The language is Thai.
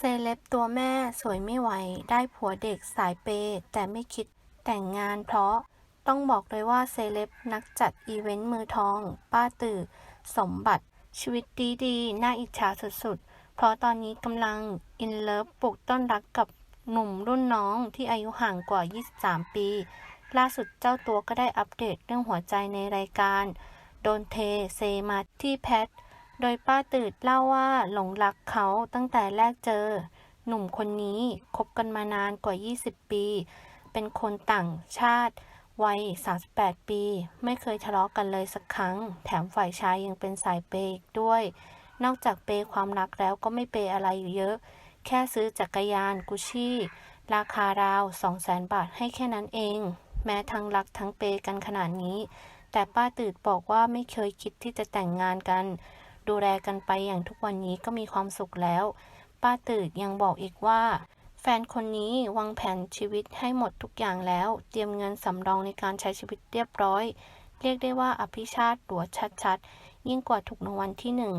เซเลบตัวแม่สวยไม่ไหว ได้ผัวเด็กสายเปย์แต่ไม่คิดแต่งงานเพราะต้องบอกเลยว่าเซเลบนักจัดอีเวนต์มือทอง ป้าตื่อ สมบัติ ชีวิตดีๆน่าอิจฉาสุดๆ เพราะตอนนี้กำลังอินเลิฟปลูกต้นรักกับหนุ่มรุ่นน้องที่อายุห่างกว่า 23 ปี ล่าสุดเจ้าตัวก็ได้อัปเดตเรื่องหัวใจในรายการ โดนเทเซมาที่แพท โดยป้าตืดเล่าว่าหลงรักเขาตั้งแต่แรกเจอ หนุ่มคนนี้คบกันมานานกว่า 20 ปี เป็นคนต่างชาติ วัย 38 ปี ไม่เคยทะเลาะกันเลยสักครั้ง แถมฝ่ายชายยังเป็นสายเปย์อีกด้วย นอกจากเปย์ความรักแล้วก็ไม่เปย์อะไรอยู่เยอะ แค่ซื้อจักรยานกุชชี่ ราคาราว 200,000 บาทให้แค่นั้นเอง แม้ทั้งรักทั้งเปย์กันขนาดนี้ แต่ป้าตืดบอกว่าไม่เคยคิดที่จะแต่งงานกัน ดูแลกันไปอย่างทุกวันนี้ก็มีความสุขแล้ว ป้าตืดยังบอกอีกว่า แฟนคนนี้วางแผนชีวิตให้หมดทุกอย่างแล้ว เตรียมเงินสำรองในการใช้ชีวิตเรียบร้อย เรียกได้ว่าอภิชาติตัวชัดๆ ยิ่งกว่าถูกรางวัลที่หนึ่ง